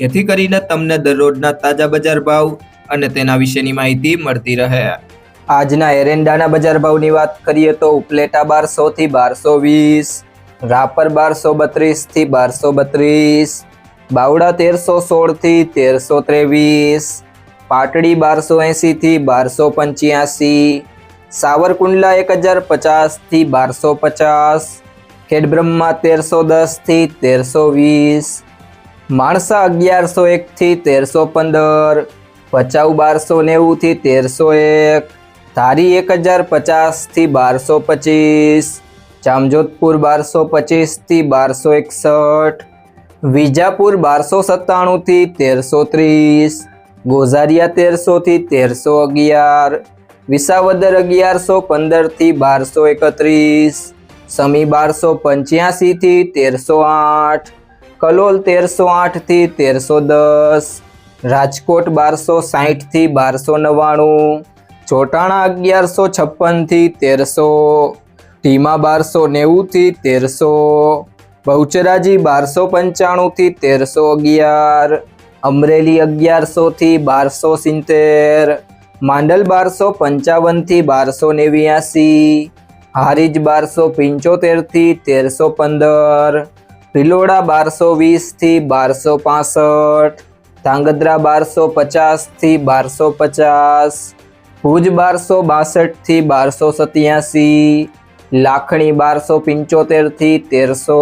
જેથી કરીને તમને દરરોજના તાજા બજાર ભાવ અને તેના વિશેની માહિતી મળતી રહે. આજના એરંડાના બજાર ભાવની વાત કરીએ તો ઉપલેટા બારસો થી બારસો વીસ, રાપર બારસો બત્રીસથી બારસો બત્રીસ, બાવડા તેરસો સોળથી તેરસો ત્રેવીસ, પાટડી બારસો એંસી થી બારસો પંચ્યાસી, સાવરકુંડલા એક હજાર પચાસથી બારસો પચાસ, ખેડબ્રહ્મા તેરસો દસથી તેરસો વીસ માણસા અગિયારસો એકથી તેરસો પંદર ભચાઉ બારસો નેવુંથી તેરસો એક, ધારી એક હજાર પચાસથી બારસો પચીસ, જામજોધપુર બારસો પચીસથી બારસો એકસઠ, વિજાપુર બારસો સત્તાણુંથી તેરસો ત્રીસ, ગોઝારિયા તેરસોથી તેરસો અગિયાર, વિસાવદર અગિયારસો પંદરથી બારસો એકત્રીસ, સમી બારસો પંચ્યાસીથી તેરસો આઠ કલોલ તેરસો આઠથી તેરસો દસ, રાજકોટ બારસો સાહીઠથી બારસો નવ્વાણું, ચોટાણા અગિયારસો છપ્પનથી તેરસો, ટીમા બારસો નેવુંથી તેરસો, બહુચરાજી બારસો પંચાણુંથી તેરસો અગિયાર, અમરેલી અગિયારસોથી બારસો સિત્તેર, માંડલ બારસો પંચાવનથી બારસો નેવ્યાસી, હારીજ બારસો પંચોતેરથી તેરસો પંદર ભિલોડા બારસો વીસથી બારસો પાસઠ, ધાંગધ્રા બારસો પચાસથી બારસો પચાસ, ભુજ બારસો બાસઠથી બારસો સત્યાસી, લાખણી બારસો પંચોતેરથી તેરસો,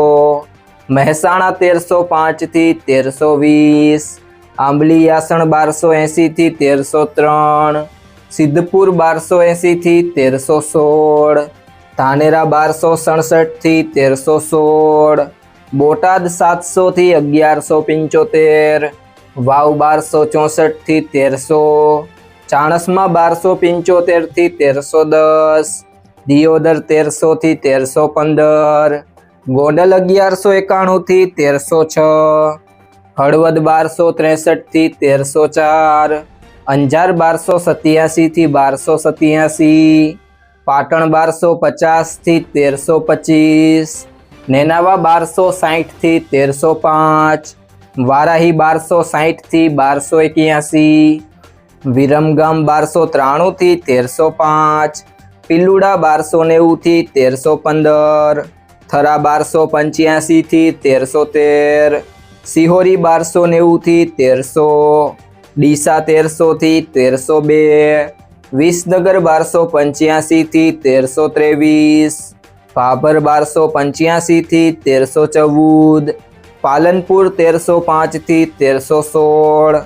મહેસાણા તેરસો પાંચથી તેરસો વીસ, આંબલી યાસણ બારસો એંસીથી તેરસો ત્રણ, સિદ્ધપુર બારસો એંસીથી તેરસો સોળ, ધાનેરા બારસો સડસઠથી તેરસો સોળ બોટાદ સાતસોથી અગિયારસો પંચોતેર, વાવ બારસો ચોસઠથી તેરસો, ચાણસમાં બારસો પંચોતેરથી તેરસો દસ, દિયોદર તેરસોથી તેરસો પંદર, ગોંડલ અગિયારસો એકાણુંથી તેરસો છ, હળવદ બારસો ત્રેસઠથી તેરસો ચાર, અંજાર બારસો સત્યાસીથી બારસો સત્યાસી, પાટણ બારસો પચાસથી તેરસો પચીસ નેનાવા બારસો સાહીઠથી તેરસો પાંચ, વારાહી બારસો સાહીઠથી બારસો એક્યાસી, વિરમગામ બારસો ત્રાણુંથી તેરસો પાંચ પિલુડા બારસો નેવુંથી તેરસો પંદર, થરા બારસો પંચ્યાસીથી તેરસો તેર, સિહોરી બારસો નેવુંથી તેરસો, ડીસા તેરસોથી તેરસો બે, વિસનગર બારસો પંચ્યાસીથી તેરસો ત્રેવીસ ભાભર બારસો પંચ્યાસીથી તેરસો ચૌદ પાલનપુર તેરસો પાંચથી તેરસો સોળ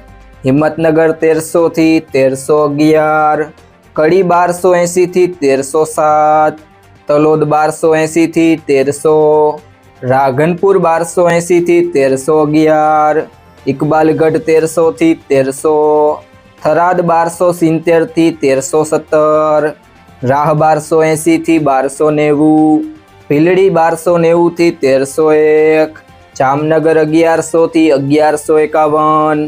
હિંમતનગર તેરસોથી તેરસો અગિયાર કડી બારસો એંસીથી તેરસો સાત તલોદ બારસો એંસીથી તેરસો રાઘનપુર બારસો એંસીથી તેરસો અગિયાર ઇકબાલગઢ તેરસોથી તેરસો થરાદ બારસો સિત્તેરથી તેરસો સત્તર રાહ બારસો એંસીથી બારસો નેવું ભીલડી બારસો નેવુંથી તેરસો એક જામનગર અગિયારસોથી અગિયારસો એકાવન